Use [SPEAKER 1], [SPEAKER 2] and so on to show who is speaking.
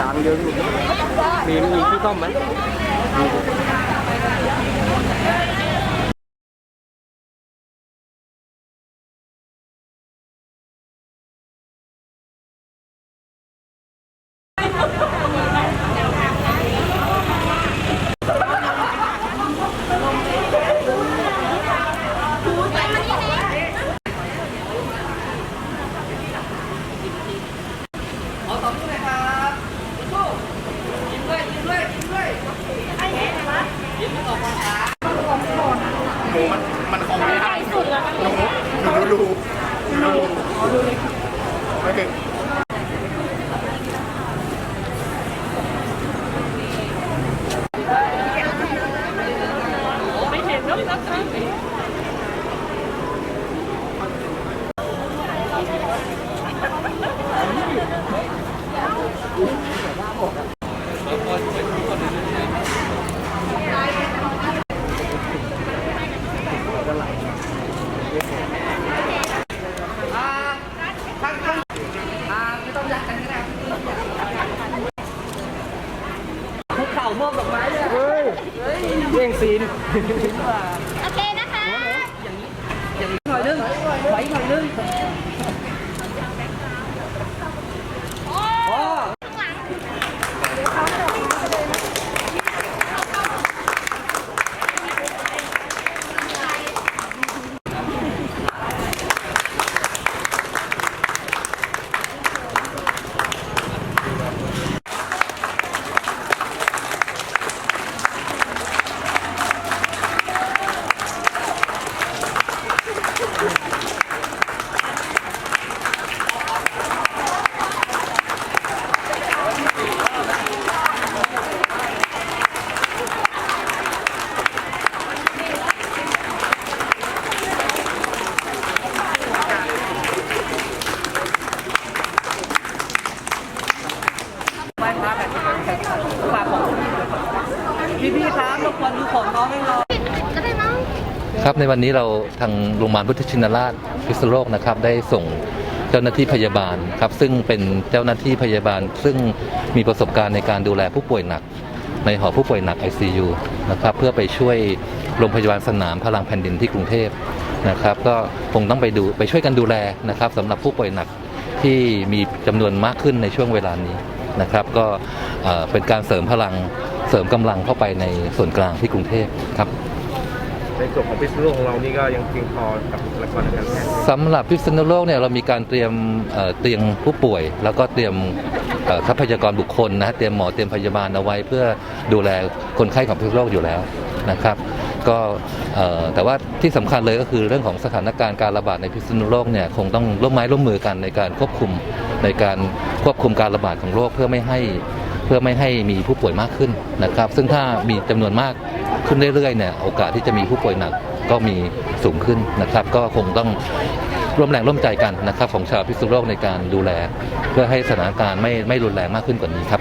[SPEAKER 1] ยางเย
[SPEAKER 2] อะอยู่มีมีที่ต้มไหม
[SPEAKER 1] เข่ามอบดอกไม้เลยเฮ้ยเร่งซีน
[SPEAKER 3] โอเคนะคะ
[SPEAKER 1] หน่อยนึง ไหว ว้พระแบบฝากของพี่พี่ครับรบกวนดูของน้องให้เรา
[SPEAKER 3] ไปมั้ง
[SPEAKER 4] ครับในวันนี้เราทางโรงพยาบาลพุทธชินราชพิษณุโลกนะครับ ได้ส่งเจ้าหน้าที่พยาบาลครับ ซึ่งเป็นเจ้าหน้าที่พยาบาล ซึ่งมีประสบการณ์ในการดูแลผู้ป่วยหนัก ในหอผู้ป่วยหนัก ICU นะครับ เพื่อไปช่วยโรงพยาบาลสนามพลังแผ่นดินที่กรุงเทพนะครับก็คงต้องไปดูไปช่วยกันดูแลนะครับสำหรับผู้ป่วยหนักที่มีจำนวนมากขึ้นในช่วงเวลานี้ นะครับ ก็เอ่อเป็นการเสริมพลังเสริมกำลังเข้าไปในส่วนกลางที่กรุงเทพครับ
[SPEAKER 2] ในส่วนของพิษณุโลกของเรานี่ก็ยังเพียงพอกับบุคลากรทางการแพทย์
[SPEAKER 4] สำหรับพิษณุโลกเนี่ยเรามีการเตรียมเอ่อเตียงผู้ป่วย แล้วก็เตรียมเอ่อทรัพยากรบุคคลนะฮะเตรียมหมอเตรียมพยาบาลเอาไว้เพื่อดูแลคนไข้ของพิษณุโลกอยู่แล้วนะครับก็เอ่อแต่ว่าที่สำคัญเลยก็คือเรื่องของสถานการณ์การระบาดในพิษณุโลกเนี่ยคงต้องร่วมไม้ร่วมมือกันในการควบคุม ในการควบคุมการระบาดของโรคเพื่อไม่ให้เพื่อไม่ให้มีผู้ป่วยมากขึ้นนะครับ ซึ่งถ้ามีจำนวนมากขึ้นเรื่อยๆเนี่ยโอกาสที่จะมีผู้ป่วยหนักก็มีสูงขึ้นนะครับ ก็คงต้องร่วมแรงร่วมใจกันนะครับของชาวพิษณุโลกในการดูแล เพื่อให้สถานการณ์ไม่ไม่รุนแรงมากขึ้นกว่านี้ครับ